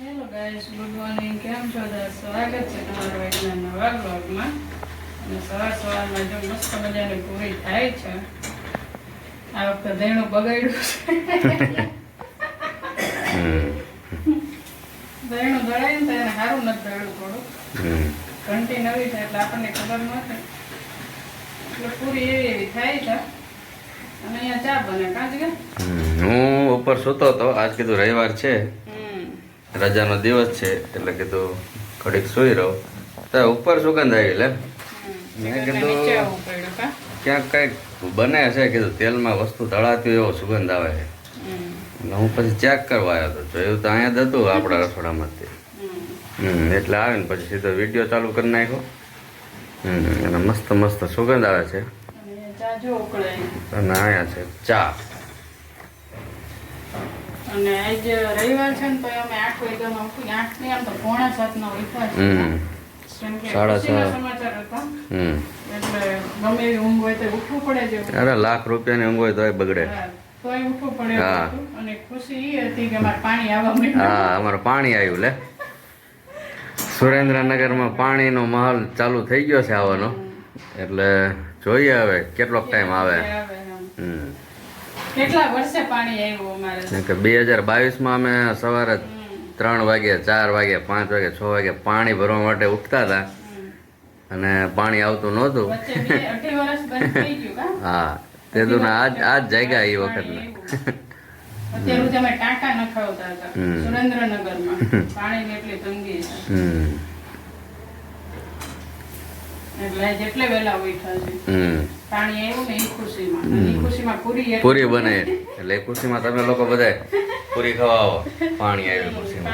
Hello guys good morning કેમ છો? સ્વાગત છે તમારું એકના નવા બ્લોગમાં અને સવાર સવારમાં જો મસ્ત મજાની પૂરી થાય છે. આ વખતે ધેણું બગાડ્યું છે. ધેણું દળાય તો એને સારું નથી દળ્યું થોડું ઘંટી નવી છે એટલે આપણને ખબર નથી. એટલે પૂરી એવી એવી થાય છે. અને અહીંયા ચા બને કાંચ કે? હું ઉપર સૂતો હતો. આજ કીધું રવિવાર છે. રજાનો દિવસ છે એટલે કીધું ઘડીક સુઈ રહો. તો ઉપર સુગંધ આવી લે. મેં કીધું- ક્યાંક કંઈક બને છે કીધું તેલમાં વસ્તુ તળાતી હોય એવો સુગંધ આવે છે. એટલે હું પછી ચેક કરવા આવ્યો હતો જોયું તો અહીંયા જ હતું આપણા રસોડામાંથી. હમ. એટલે આવીને પછી સીધો વીડિયો ચાલુ કરી નાખ્યો. હમ અને મસ્ત મસ્ત સુગંધ આવે છે. અને અહીંયા છે ચા. અને આજ રવિવાર છે ને તો અમે આઠ વાગ્યામાં ઉઠી આઠની આમ તો પોણા સાત નો હમ. સાડા સાત. અરે લાખ રૂપિયાની ઊંઘ હોય તોય બગડે. હા, અમારે પાણી આવ્યું લે. સુરેન્દ્રનગરમાં પાણીનો માહોલ ચાલુ થઈ ગયો છે આવવાનો. એટલે જોઈએ હવે કેટલોક ટાઈમ આવે. હમ. કેટલા વર્ષે પાણી આવ્યું અમારે? કે બે હજાર બાવીસમાં અમે સવારે ત્રણ વાગે ચાર વાગે પાંચ વાગે છ વાગે પાણી ભરવા માટે ઉઠતા હતા. અને પાણી આવતું નહોતું. હા તે તો આજ આજ જાગ્યા એ વખત અત્યારે સુધી ટાંકા નખાવતા હતા હમ. સુરેન્દ્રનગરમાં. પાણીની એટલી તંગી છે હમ એટલે જેટલે વહેલા ઉઠ્યા છે હમ પાણી આવ્યું ને એ ખુશીમાં અને એ ખુશીમાં પૂરી પૂરી બને. એટલે ખુશીમાં તમે લોકો બધા પૂરી ખાવા આવો. પાણી આવ્યું ખુશીમાં.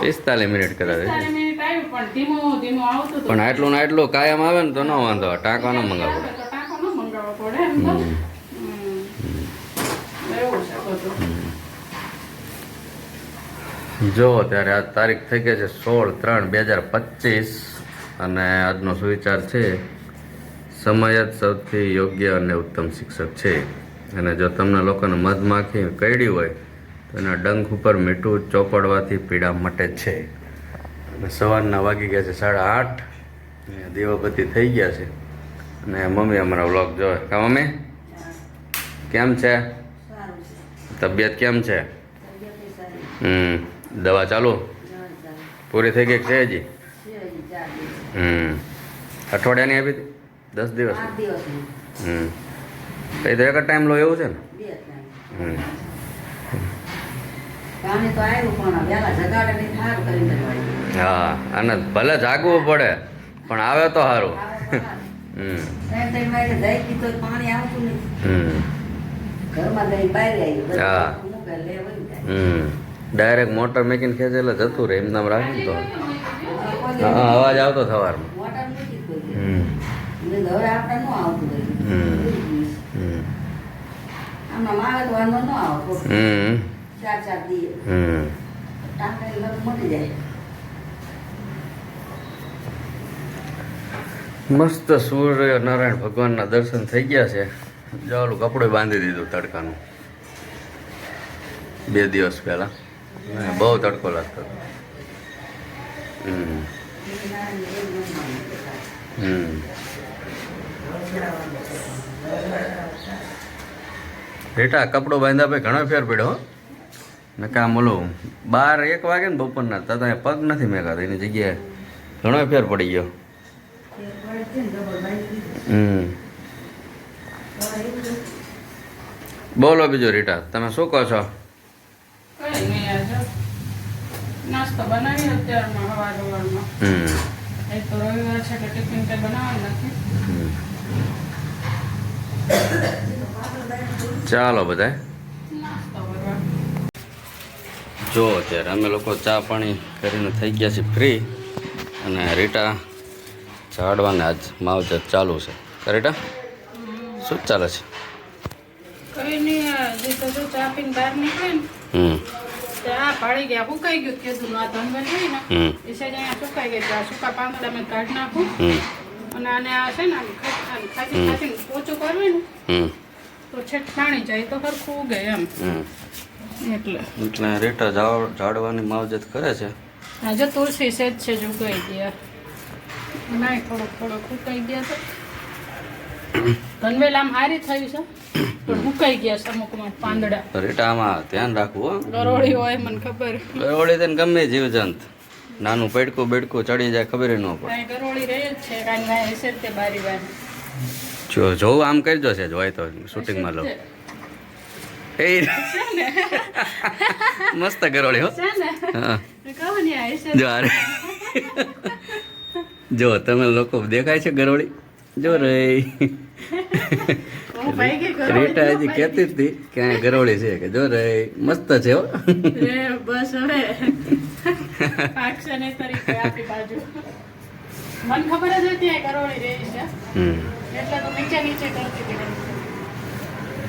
પિસ્તાલીસ મિનિટ કદાચ. પણ આટલું ને આટલું કાયમ આવે ને તો ન વાંધો. ટાંકા ન મંગાવો. પડે એમ તો હમ. હમ. એવું છે બધું જો ત્યારે આ તારીખ થઈ ગઈ છે સોળ ત્રણ બે હજાર પચીસ અને આજનો સુવિચાર છે સમય જ સૌથી યોગ્ય અને ઉત્તમ શિક્ષક છે. અને જો તમને લોકોને મધમાખી કરડી હોય તો એના ડંખ ઉપર મીઠું ચોપડવાથી પીડા મટે છે. અને સવારના વાગી ગયા છે સાડા આઠ અને દીવાબત્તી થઈ ગયા છે. અને મમ્મી અમારા વ્લોગ જોવે. કા મમ્મી? કેમ છે? તબિયત કેમ છે? હમ. દવા ચાલુ? પૂરી થઈ ગઈ છે હજી? હમ. અઠવાડિયાની આપી હતી? દસ દિવસ? હમ. એ તો એક જ ટાઈમ લો એવું છે ને? હમ. હા અને ભલે જાગવું પડે પણ આવે તો સારું હમ. હમ. હા. હમ. ડાયરેક્ટ મોટર મેકીને ખેંચે એટલે જતું રહે, એમ નામ રાખે તો. હા અવાજ આવતો સવારમાં. મસ્ત સૂર્ય નારાયણ ભગવાનના દર્શન થઈ ગયા છે. જવાનું કપડું બાંધી દીધું તડકાનું. બે દિવસ પહેલા. બહુ તડકો લાગતો. હમ હમ બેટા, કપડો બાંધ્યા પછી ઘણો ફેર પડ્યો, હો. ને કામ ઓલું, બાર એક વાગે ને બપોરના ત્યાં પગ નથી મેકાતો એની જગ્યાએ ઘણો ફેર પડી ગયો હમ બોલો બીજો, રીટા, તમે શું કહો છો. નાસ્તો બનાવી અત્યારમાં હવાર હવારમાં હમ તો રવિવાર છે એટલે ટિફિન કંઈ બનાવવાનું નથી. ચાલો બધા જો અત્યારે અમે લોકો ચા પાણી કરીને થઈ ગયા છીએ ફ્રી અને રીટા ઝાડવાને આજ માવજત ચાલુ છે. રીટા? શું ચાલે છે? કઈ નહીં જે તો ચા પીને બહાર નીકળે ને. હમ. તે આ પાડી ગયા સુકાઈ ગયું કીધું આ ધનવર હોય ને હમ. એ સાઈડ અહીંયા સુકાઈ ગઈ આ સૂકા પાંદડા મેં કાઢી નાખું. અને આને આ છે ને આમ ખા- ખાસી પોચું કરવું ને તો તો છેક પાણી જાય તો સરખું ઉગે એમ. હમ. એટલે. એટલે રેટા ઝાડ ઝાડવાની માવજત કરે છે? આજે તુલસી સેજ છે જુગાઈ ગયા. નાય થોડોક થોડોક ફૂકાઈ ગયા તો ધનવેલ આમ હારી થયું છે? પણ ફૂકાઈ ગયા છે અમુકમાં પાંદડા. રેટા ધ્યાન રાખવું ગરોળી હોય મને ખબર. ગરોળી તને ગમે જીવજંત. નાનું પેડકું બેડકું ચડી જાય ખબર ન પડે. ગરોળી રહે જ છે કાંઈ વાય હશે તે બારી વાર જો જોવું આમ કરજો છે હોય તો શૂટિંગમાં લો એ મસ્ત ગરોળી હો. છે જો અરે જો તમે લોકો દેખાય છે ગરોળી? જો રે. રીટા હજી કહેતી હતી કે આ ગરોળી છે કે જો રે મસ્ત છે હો. બસ હવે. આપણી બાજુ. મને ખબર જ હતી આ ગરોળી રહી છે. એટલે તો નીચે નીચે કરતી હતી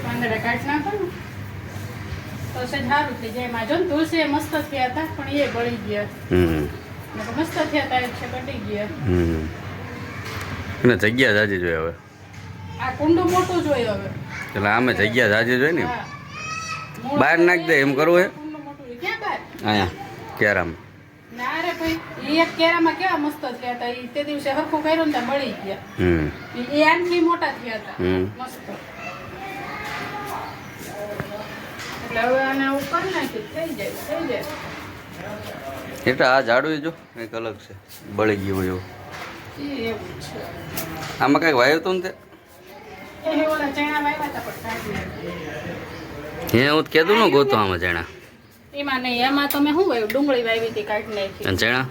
પાંદડા કાઢી નાખો ને. તો છે સારું થઈ જાય. માં જો ને તુલસી મસ્ત થયા હતા પણ એ બળી ગયા. હમ. મસ્ત થયા હતા છે કટી ગયા. જગ્યા જાજી જોઈએ હવે. આ કુંડો મોટો જોઈએ હવે. એટલે આમે જગ્યા જાજી જોઈએ ને બહાર નાખ દે એમ કરવું હે? અહીંયા કેરામ. ના રે ભાઈ એક કેરામાં કેવા મસ્ત થયા હતા. ઈ તે દિવસે હરખું કર્યું ને બળી ગયા. હમ. એ આનથી મોટા થયા હતા. હમ. મસ્ત. એટલે હવે આને આવું નાખી થઈ જાય થઈ જાય. એટલે આ ઝાડું જો કંઈક અલગ છે. બળી ગયું એવું. આમાં કઈ વાયુ હતું ને. તે? હે હું તો કીધું ગોતો આમાં ચણા. એમાં નહીં એમાં તમે શું વાવ્યું? ડુંગળી વાવી હતી કાઢી નાખી. અને ચણા?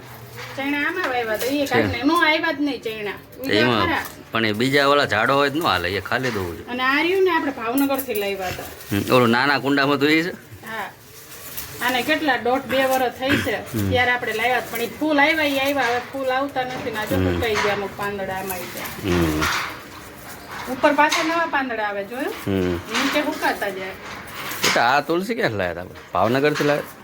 ચણા આમાં વાવ્યા હતા એ કાઢી નાખી. નો આવ્યા જ નહીં ચણા. એમાં પણ એ બીજા ઓલા ઝાડો હોય તો ન હાલે એ ખાલી દઉં છે. અને આ રહ્યું ને આપણે ભાવનગરથી લાવ્યા હતા. ઓલું નાના કુંડામાં તો એ છે? હા. આને કેટલા દોઢ બે વર્ષ થઈ છે. ત્યારે આપણે લાવ્યા પણ એ ફૂલ આવ્યા ઈ આવ્યા હવે ફૂલ આવતા નથી ને આજે કઈ ગયા અમુક પાંદડા આમાં આવી ગયા. ઉપર પાછા નવા પાંદડા આવે જોયું? નીચે હુકાતા જાય. આ તુલસી ક્યાં લાયા હતા ભાવનગર ભાવનગરથી લાયા?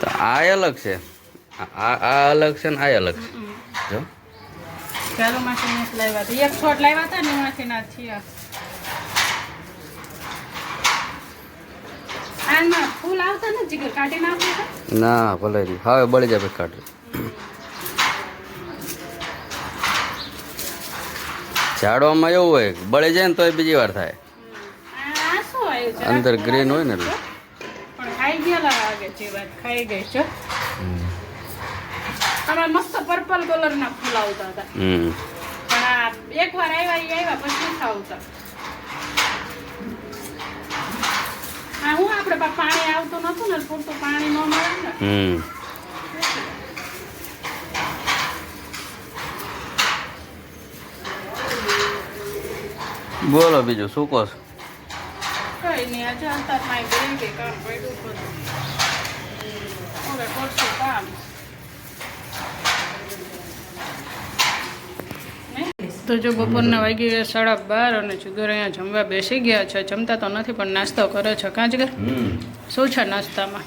તો આ અલગ છે. આ અલગ છે ને આ અલગ છે. જો. ચાલુ માસી ને લાવ્યા હતા એક છોડ લાવ્યા હતા ને એમાંથી ના છીએ આમાં ફૂલ આવતા ને જીગર કાઢી નાખો? ના ભલે. હવે બળી જાય પછી ઝાડવામાં એવું હોય બળી જાય ને તોય બીજી વાર થાય. આ શું અંદર ગ્રીન હોય ને એટલે. પણ ખાઈ ગયેલા લાગે છે વાત ખાઈ ગઈ છે. આમાં મસ્ત પર્પલ કલર ના ફૂલ આવતા હતા. હમ. પણ એક વાર આવ્યા એ આવ્યા પછી આવતા. હા હું આપણે પાણી આવતું નતું ને પૂરતું પાણી ન મળે ને. બોલો બીજું શું કહો છો? કઈ નહીં આજે અંતરમાં ગઈ ગઈ કામ પડ્યું બધું હવે કરશું કામ. તો જો બપોરના વાગી ગયા સાડા બાર અને જુગર અહીંયા જમવા બેસી ગયા છે જમતા તો નથી પણ નાસ્તો કરે છે. કાં? જગર શું છે નાસ્તામાં?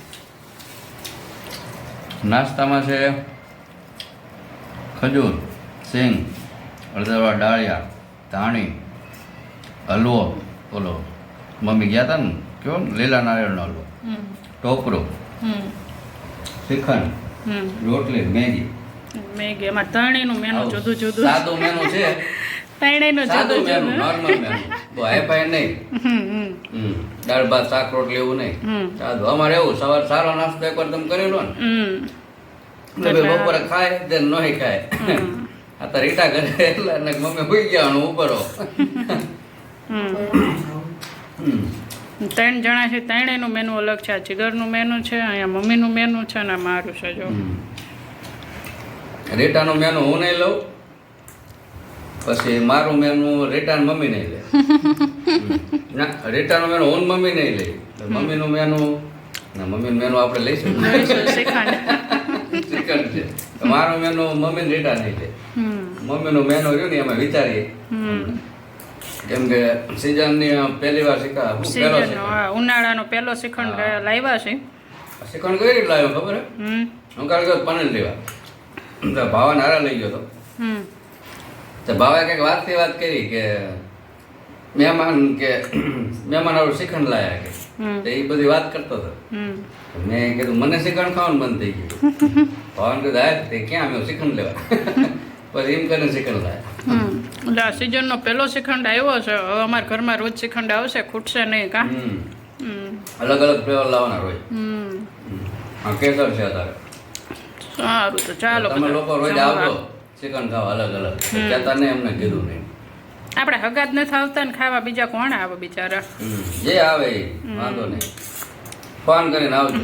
નાસ્તામાં છે ખજૂર સિંગ અડદરવા ડાળિયા ધાણી હલવો ઓલો મમ્મી ગયા હતા ને કયો ને લીલા નારિયેળનો હલવો ટોપરો શ્રીખંડ રોટલી મેગી મેગી એમાં ત્રણેયનું મેનુ જુદું જુદું સાદું મેનુ છે. ત્રણેયનું જુદું જુદું નોર્મલ મેનુ હાઈફાઈ નહીં. દાળ ભાત શાક રોટલી એવું નહીં. સાદું. અમારે એવું સવાર સારો નાસ્તો એકવાર તમે કરી લો ને. ભાઈ બપોરે ખાય તે નહીં ખાય. આ તો રીટા કરે એટલે મમ્મી ભૂઈ ગયા ઉપરો. ત્રણ જણા છે ત્રણેયનું મેનુ અલગ છે આ જીગરનું મેનુ છે અહીંયા મમ્મીનું મેનુ છે અને મારું છે જો. રેટાનું મેનુ હું નહીં લઉં પછી મારું મેનુ રીટાની મમ્મી નહીં લે. ના રીટાનું મેનુ હું મમ્મી નહીં લે મમ્મીનું મેનુ ના મમ્મીનું મેનુ આપણે લઈશું. શ્રીખંડ છે મારું મેનુ મમ્મી રેટા નહીં લે. હમ. મમ્મીનું મેનુ રહ્યું ને એમાં વિચારીએ. કેમ કે સિઝનની પહેલી વાર શીખા. પહેલો ઉનાળાનો પહેલો શ્રીખંડ લાવ્યા છે. શિખંડ કઈ રીતે લાવ્યો ખબર હે? કાલે ગયો પનીર લેવા. તો નારા લઈ ગયો તો. ભાવા તો ભાવે કંઈક વાતથી વાત કરી કે મહેમાન કે મહેમાન આવું શ્રીખંડ લાયા કે. તો એ બધી વાત કરતો હતો. મેં કીધું મને શ્રીખંડ ખાવાનું બંધ થઈ ગયું. ભાવન કીધું હા તે ક્યાં અમે શ્રીખંડ લેવા. પછી એમ કરીને શિખંડ લાયા. એટલે આ સિઝનનો પહેલો શ્રીખંડ આવ્યો છે. હવે અમારા ઘરમાં રોજ શ્રીખંડ આવશે ખૂટશે નહીં કા? અલગ અલગ ફ્લેવર લાવવાના રોજ. હમ. હમ. કેસર છે અત્યારે. સારું તો ચાલો તમે લોકો રોજ. આવજો શ્રીખંડ ખાવા અલગ અલગ. ત્યાં તને અમને કીધું નહીં. આપણે હગાત નથી આવતા ને ખાવા બીજા કોણ આવે બિચારા? જે આવે વાંધો નહીં. ફોન કરીને આવજો.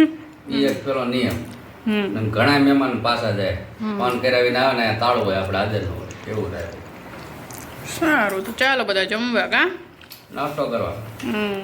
એ એક પેલો નિયમ. હમ. ઘણા મહેમાન પાછા જાય. ફોન કરાવીને આવે ને તાળું હોય આપણે હાજર હોય. એવું થાય. સારું તો ચાલો બધા જમવા કા? નાસ્તો કરવા હમ.